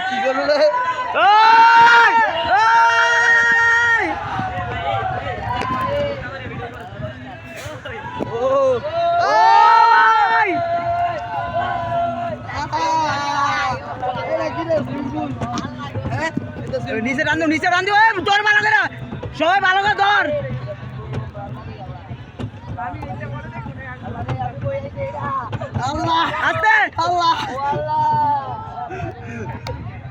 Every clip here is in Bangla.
কি করল রে? নিচে রান্ধু নিচে রান্ধু তোর ভালো করে সবাই ভালো করে ধর। আল্লাহ। আস্তে। আল্লাহ।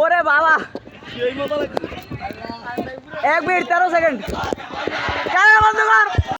ওরে বাবা। এক মিনিট তেরো সেকেন্ড।